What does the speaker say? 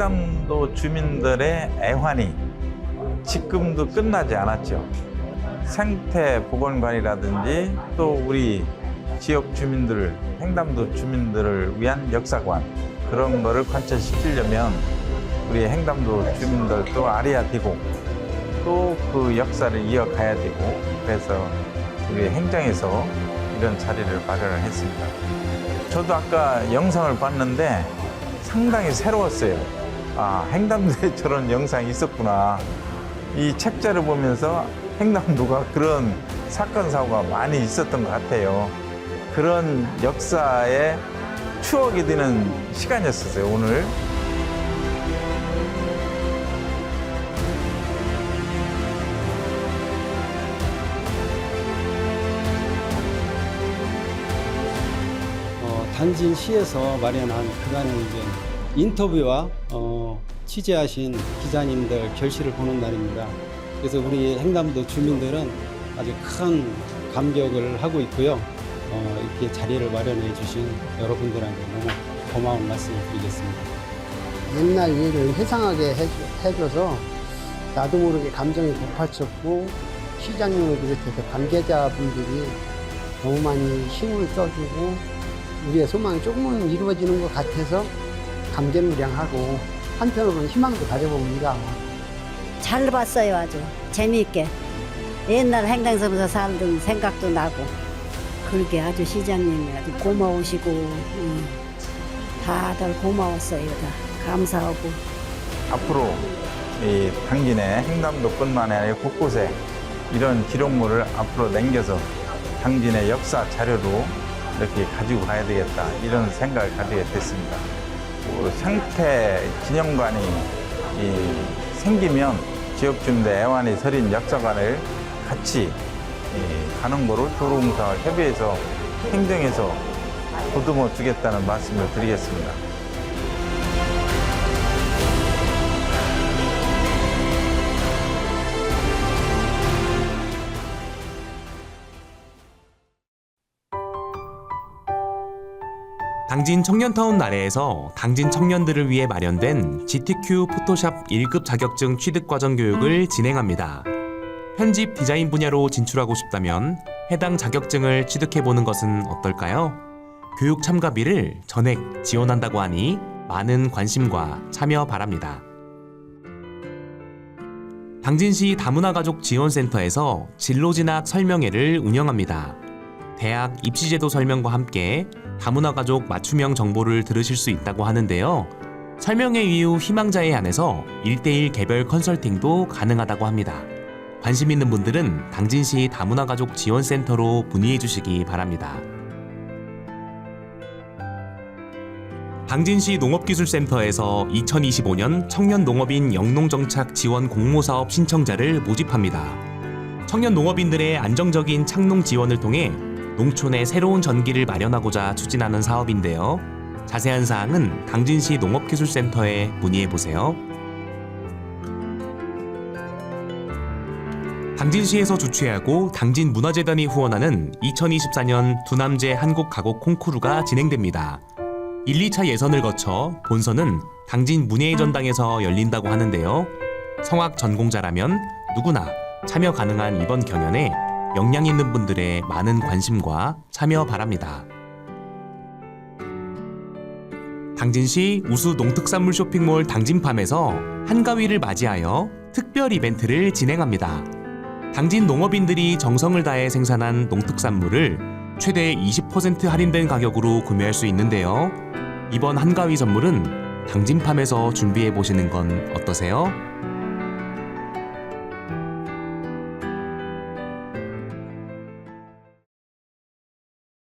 이 행담도 주민들의 애환이 지금도 끝나지 않았죠. 생태 보건관이라든지 또 우리 지역 주민들, 행담도 주민들을 위한 역사관 그런 거를 관철시키려면 우리 행담도 주민들도 알아야 되고 또 그 역사를 이어가야 되고 그래서 우리 행정에서 이런 자리를 마련을 했습니다. 저도 아까 영상을 봤는데 상당히 새로웠어요. 아, 저런 영상이 있었구나. 이 책자를 보면서 행담도가 그런 사건, 사고가 많이 있었던 것 같아요. 그런 역사의 추억이 되는 시간이었어요, 오늘. 어, 당진시에서 마련한 그간의 이제 인터뷰와 어, 취재하신 기자님들 결실을 보는 날입니다. 그래서 우리 행담도 주민들은 아주 큰 감격을 하고 있고요. 어, 이렇게 자리를 마련해 주신 여러분들한테 너무 고마운 말씀을 드리겠습니다. 옛날 일을 회상하게 해줘, 해줘서 나도 모르게 감정이 고파쳤고 시장님을 비롯해서 관계자분들이 너무 많이 힘을 써주고 우리의 소망이 조금은 이루어지는 것 같아서 감개무량하고 한편으로는 희망도 가져봅니다. 잘 봤어요 아주. 재미있게. 옛날 행당섬에서 살던 생각도 나고. 그렇게 아주 시장님이 아주 고마우시고 음, 다들 고마웠어요 다. 감사하고. 앞으로 이 당진의 행담도뿐만 아니라 곳곳에 이런 기록물을 앞으로 남겨서 당진의 역사 자료로 이렇게 가지고 가야 되겠다. 이런 생각을 가지게 됐습니다. 그 생태 기념관이 이 생기면 지역 주민들 애완이 서린 역사관을 같이 이 가는 거를 도로공사와 협의해서 행정해서 보듬어 주겠다는 말씀을 드리겠습니다. 당진 청년타운 나래에서 당진 청년들을 위해 마련된 GTQ 포토샵 1급 자격증 취득 과정 교육을 진행합니다. 편집 디자인 분야로 진출하고 싶다면 해당 자격증을 취득해 보는 것은 어떨까요? 교육 참가비를 전액 지원한다고 하니 많은 관심과 참여 바랍니다. 당진시 다문화 가족 지원센터에서 진로 진학 설명회를 운영합니다. 대학 입시제도 설명과 함께 다문화 가족 맞춤형 정보를 들으실 수 있다고 하는데요. 설명회 이후 희망자에 한해서 1대1 개별 컨설팅도 가능하다고 합니다. 관심 있는 분들은 당진시 다문화 가족 지원센터로 문의해 주시기 바랍니다. 당진시 농업기술센터에서 2025년 청년 농업인 영농정착 지원 공모사업 신청자를 모집합니다. 청년 농업인들의 안정적인 창농 지원을 통해 농촌의 새로운 전기를 마련하고자 추진하는 사업인데요. 자세한 사항은 당진시 농업기술센터에 문의해 보세요. 당진시에서 주최하고 당진문화재단이 후원하는 2024년 두남제 한국가곡 콩쿠르가 진행됩니다. 1, 2차 예선을 거쳐 본선은 당진 문예의 전당에서 열린다고 하는데요. 성악 전공자라면 누구나 참여 가능한 이번 경연에 역량 있는 분들의 많은 관심과 참여 바랍니다. 당진시 우수 농특산물 쇼핑몰 당진팜에서 한가위를 맞이하여 특별 이벤트를 진행합니다. 당진 농업인들이 정성을 다해 생산한 농특산물을 최대 20% 할인된 가격으로 구매할 수 있는데요. 이번 한가위 선물은 당진팜에서 준비해 보시는 건 어떠세요?